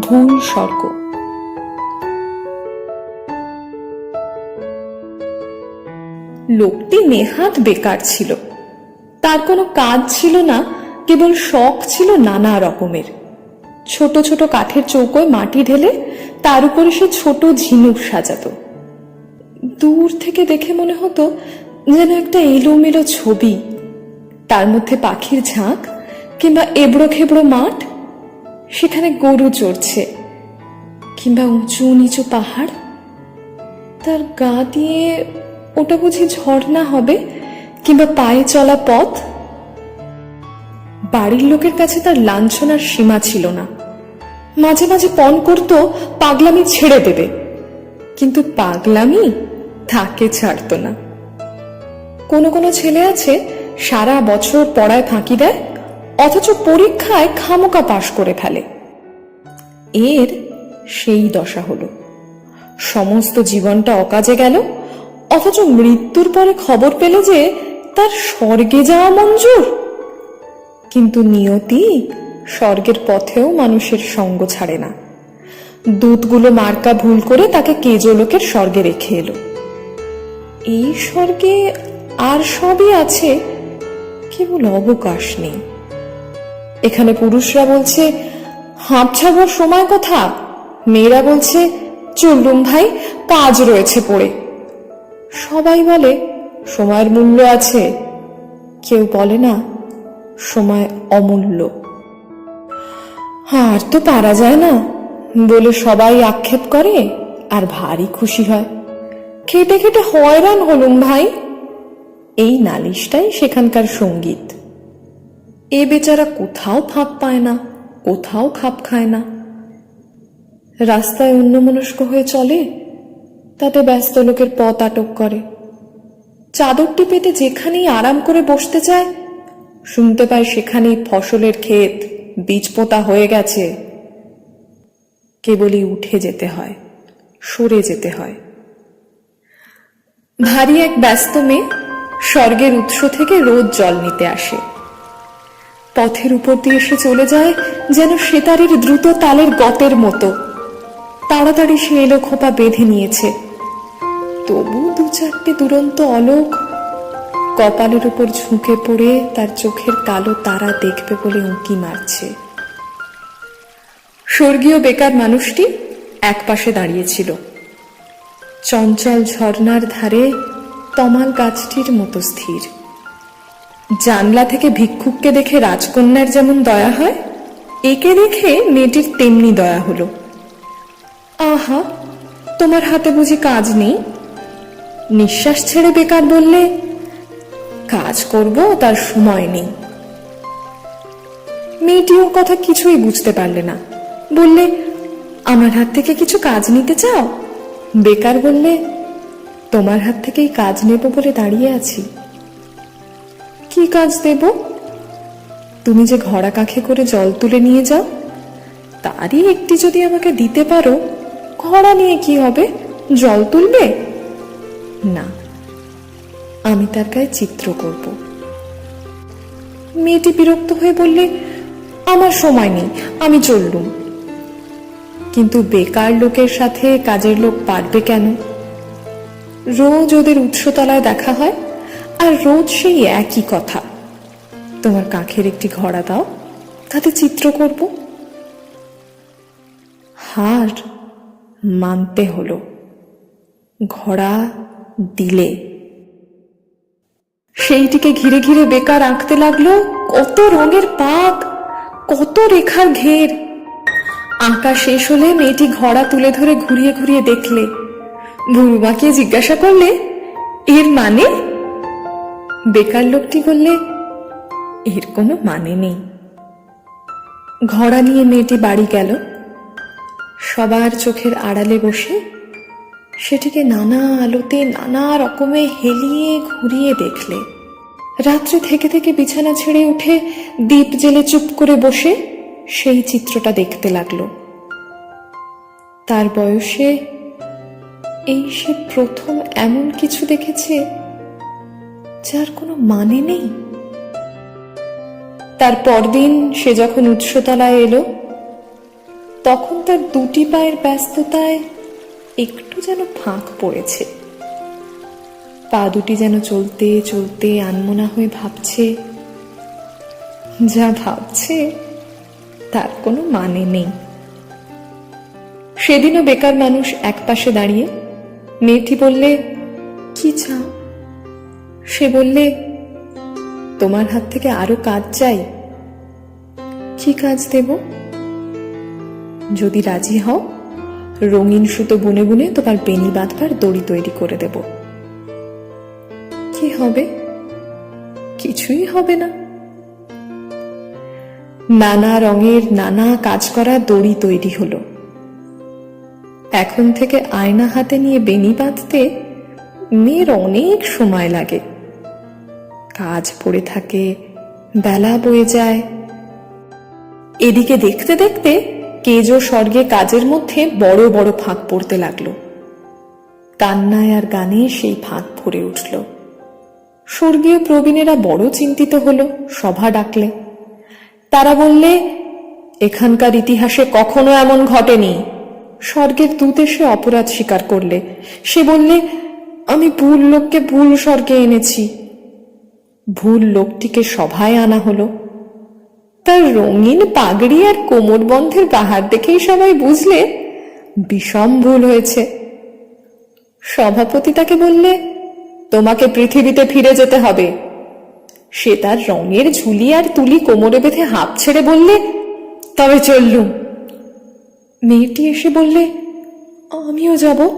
ভুল স্বর্গ। লোকটি নেহাত বেকার ছিল। তার কোনো কাজ ছিল না, কেবল শখ ছিল নানা রকমের। ছোট ছোট কাঠের চৌকোয় মাটি ঢেলে তার উপরে সে ছোট ঝিনুক সাজাতো। দূর থেকে দেখে মনে হতো যেন একটা এলোমেলো ছবি। তার মধ্যে পাখির ঝাঁক কিংবা এবড়ো খেবড়ো মাঠ সেখানে গরু চড়ছে। কিংবা উঁচু নিচু পাহাড়? তার গা দিয়ে ওটা বুঝি ঝর্ণা হবে, কিংবা পায়ে চলা পথ? বাড়ির লোকের কাছে তার লাঞ্ছনার সীমা ছিল না। মাঝে মাঝে পণ করত, পাগলামি ছেড়ে দেবে। কিন্তু পাগলামি তাকে ছাড়ত না। কোনো কোনো ছেলে আছে, সারা বছর পড়ায় ফাঁকি দেয় অথচ পরীক্ষায় খামোকা পাশ করে ফেলে। এর সেই দশা হলো। সমস্ত জীবনটা অকাজে গেল, অথচ মৃত্যুর পরে খবর পেল যে তার স্বর্গে যাওয়া মঞ্জুর। কিন্তু নিয়তি স্বর্গের পথেও মানুষের সঙ্গ ছাড়ে না। দুধগুলো মার্কা ভুল করে তাকে কেজো লোকের স্বর্গে রেখে এলো। এই স্বর্গে আর সবই আছে, কেবল অবকাশ নেই। এখানে পুরুষরা বলছে, হাঁপ ছাড়ার সময় কথা? মেয়েরা বলছে চললুম ভাই কাজ রয়েছে পড়ে। সবাই বলে, সময়ের মূল্য আছে। কেউ বলে না, সময় অমূল্য। আর তো পারা যায় না। বলে সবাই আক্ষেপ করে, আর ভারী খুশি হয়। খেটে খেটে হয়রান হলুম ভাই। এই নালিশটাই সেখানকার সংগীত। এ বেচারা কোথাও ফাঁক পায় না, কোথাও খাপ খায় না। রাস্তায় অন্যমনস্ক হয়ে চলে, তাতে ব্যস্ত লোকের পথ আটক করে। চাদরটি পেতে যেখানেই আরাম করে বসতে চায়, শুনতে পায় সেখানেই ফসলের ক্ষেত বীজ পোতা হয়ে গেছে। কেবলই উঠে যেতে হয়, সরে যেতে হয়। ভারী এক ব্যস্ত মেয়ে স্বর্গের উৎস থেকে রোজ জল নিতে আসে। পথের উপর দিয়ে এসে চলে যায়, যেন সেতারের দ্রুত তালের গতের মতো। তাড়াতাড়ি সে এলো খোপা বেঁধে নিয়েছে। তবু দু চারটে দুরন্ত অলোক কপালের উপর ঝুঁকে পড়ে তার চোখের কালো তারা দেখবে বলে উঁকি মারছে। স্বর্গীয় বেকার মানুষটি একপাশে দাঁড়িয়েছিল। চঞ্চল ঝর্ণার ধারে তমাল গাছটির মতো স্থির। জানলা থেকে ভিক্ষুককে দেখে রাজকন্যার যেমন দয়া হয়, একে দেখে মেয়েটির তেমনি দয়া হলো। আহা, তোমার হাতে বুঝি কাজ নেই? নিঃশ্বাস ছেড়ে বেকার বললে, কাজ করব, তার সময় নেই। মেয়েটি ওর কথা কিছুই বুঝতে পারলে না। বললে, আমার হাত থেকে কিছু কাজ নিতে চাও? বেকার বললে, তোমার হাত থেকেই কাজ নেব বলে দাঁড়িয়ে আছি। কি কাজ দেব? তুমি যে ঘোড়া কাঁখে করে জল তুলে নিয়ে যাও, তারই একটি যদি আমাকে দিতে পারো, ঘোড়া নিয়ে কি হবে? জল তুলবে? না, আমি তার গায়ে চিত্র করব। মেয়েটি বিরক্ত হয়ে বললে, আমার সময় নেই, আমি চললুম। কিন্তু বেকার লোকের সাথে কাজের লোক পারবে কেন? রোজ ওদের উৎসতলায় দেখা হয় আর রোজ সেই একই কথা। তোমার কাখের একটি ঘোড়া দাও, তাতে চিত্র করব। হার মানতে হলো, ঘোড়া দিলে। সেইটিকে ঘিরে ঘিরে বেকার আঁকতে লাগল, কত রঙের পাক, কত রেখার ঘের। আঁকা শেষ হলে মেয়েটি ঘোড়া তুলে ধরে ঘুরিয়ে ঘুরিয়ে দেখলে। ভুরুমাকে জিজ্ঞাসা করলে, এর মানে? বেকার লোকটি বললে, এর কোনো মানে নেই। ঘোড়া নিয়ে মেয়েটি বাড়ি গেল। সবার চোখের আড়ালে বসে সেটিকে নানা আলোতে নানা রকমে হেলিয়ে ঘুরিয়ে দেখলে। রাত্রে থেকে থেকে বিছানা ছেড়ে উঠে দ্বীপ জেলে চুপ করে বসে সেই চিত্রটা দেখতে লাগল। তার বয়সে এই সে প্রথম এমন কিছু দেখেছে যার কোনো মানে নেই। তার পরদিন সে যখন উৎসতলায় এলো, তখন তার দুটি পায়ের ব্যস্ততায় একটু যেন ফাঁক পড়েছে। পা দুটি যেন চলতে চলতে আনমনা হয়ে ভাবছে। যা ভাবছে, তার কোনো মানে নেই। সেদিনও বেকার মানুষ একপাশে দাঁড়িয়ে মেয়েটি বললে, কি চাও? সে বললে, তোমার হাত থেকে আরও কাজ চাই। কি কাজ দেব? যদি রাজি হও, রঙিন সুতো বুনে বুনে তোমার বেনি বাঁধবার দড়ি তৈরি করে দেব। কি হবে? কিছুই হবে না। নানা রঙের নানা কাজ করা দড়ি তৈরি হলো। এখন থেকে আয়না হাতে নিয়ে বেনি বাঁধতে মেয়ের অনেক সময় লাগে। কাজ পড়ে থাকে, বেলা বয়ে যায়। এদিকে দেখতে দেখতে কেজো স্বর্গে কাজের মধ্যে বড় বড় ফাঁক পড়তে লাগল। কান্নায় আর গানে সেই ফাঁক ভরে উঠল। স্বর্গীয় প্রবীণেরা বড় চিন্তিত হল, সভা ডাকলে। তারা বললে, এখানকার ইতিহাসে কখনো এমন ঘটেনি। স্বর্গের দূত এসে অপরাধ স্বীকার করলে। সে বললে, আমি ভুল লোককে ভুল স্বর্গে এনেছি। ভুল লোকটিকে সভায় আনা হলো। তার রঙিন পাগড়ি আর কোমর বন্ধের বাহার দেখেই সবাই বুঝলে বিষম ভুল হয়েছে। সভাপতি তাকে বললে, তোমাকে পৃথিবীতে ফিরে যেতে হবে। সে তার রঙের ঝুলি আর তুলি কোমরে বেঁধে হাঁপ ছেড়ে বললে, তবে চললুম। মেয়েটি এসে বললে, আমিও যাব।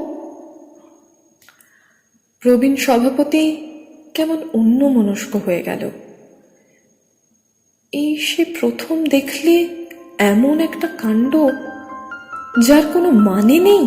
প্রবীণ সভাপতি কেমন অন্য মনস্ক হয়ে গেল। এই সে প্রথম দেখলে এমন একটা কাণ্ড যার কোনো মানে নেই।